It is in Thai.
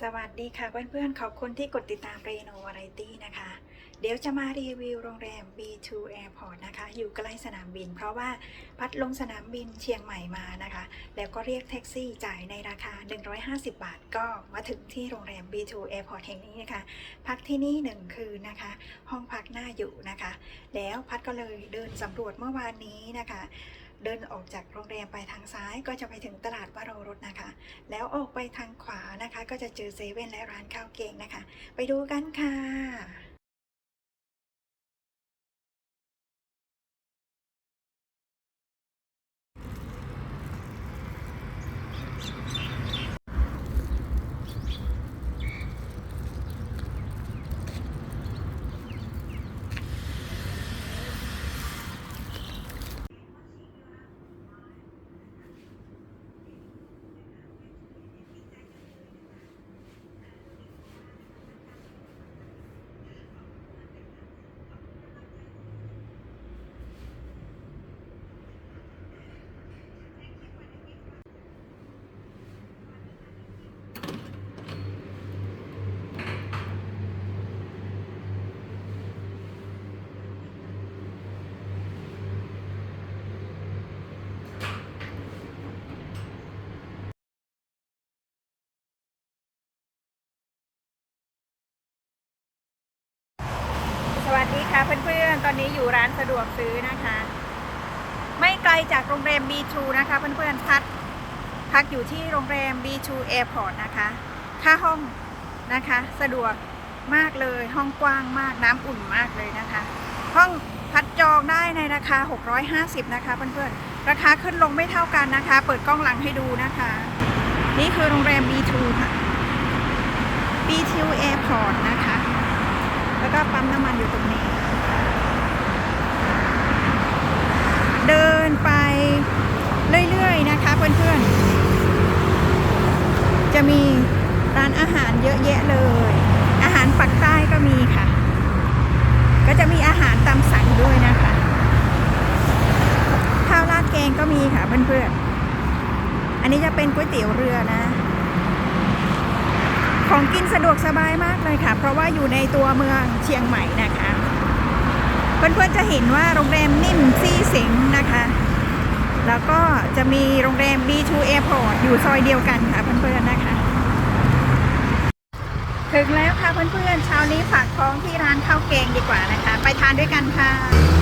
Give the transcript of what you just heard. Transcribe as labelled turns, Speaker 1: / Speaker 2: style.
Speaker 1: สวัสดีค่ะเพื่อนๆ ขอบคุณที่กดติดตามเรโนวาไรตี้นะคะ เดี๋ยวจะมารีวิวโรงแรม B2 Airport นะคะ อยู่ใกล้สนามบิน เพราะว่าพัดลงสนามบินเชียงใหม่มานะคะ แล้วก็เรียกแท็กซี่จ่ายในราคา 150 บาท ก็มาถึงที่โรงแรม B2 Airport แห่งนี้นะคะ พักที่นี่หนึ่งคืนนะคะ ห้องพักน่าอยู่นะคะ แล้วพัดก็เลยเดินสำรวจเมื่อวานนี้นะคะ เดินออกจากโรงแรมไปทางซ้ายก็จะไปถึงตลาดวโรรสนะคะ แล้วออกไปทางขวานะคะ ก็จะเจอเซเว่นและร้านข้าวเกงนะคะ ไปดูกันค่ะ ส วัสดีค่ะเพื่อนๆ ตอนนี้อยู่ร้านสะดวกซื้อนะคะ ไม่ไกลจากโรงแรม B2 นะคะเพื่อนๆพักพักอยู่ที่โรงแรม B2 Airport นะคะ ค่าห้องนะคะ สะดวกมากเลยห้องกว้างมากน้ำอุ่นมากเลยนะคะ ห้องพัดจองได้ในราคา 650 นะคะเพื่อนๆ ราคาขึ้นลงไม่เท่ากันนะคะ เปิดกล้องหลังให้ดูนะคะ นี่คือโรงแรม B2 ค่ะ B2 Airport นะคะ ก็ปั๊มน้ำมันอยู่ตรงนี้ เดินไปเรื่อยๆนะคะเพื่อนๆ จะมีร้านอาหารเยอะแยะเลย อาหารปักใต้ก็มีค่ะ ก็จะมีอาหารตามสั่งด้วยนะคะข้าวราดแกงก็มีค่ะเพื่อนๆ อันนี้จะเป็นก๋วยเตี๋ยวเรือนะ ของกินสะดวกสบายมากเลยค่ะ เพราะว่าอยู่ในตัวเมืองเชียงใหม่นะคะ เพื่อนๆจะเห็นว่าโรงแรมนิ่มซี่เสิงนะคะ แล้วก็จะมีโรงแรม B2 Airport อยู่ซอยเดียวกันค่ะเพื่อนๆนะคะ ถึงแล้วค่ะเพื่อนๆเช้านี้ฝากท้องที่ร้านข้าวแกงดีกว่านะคะ ไปทานด้วยกันค่ะ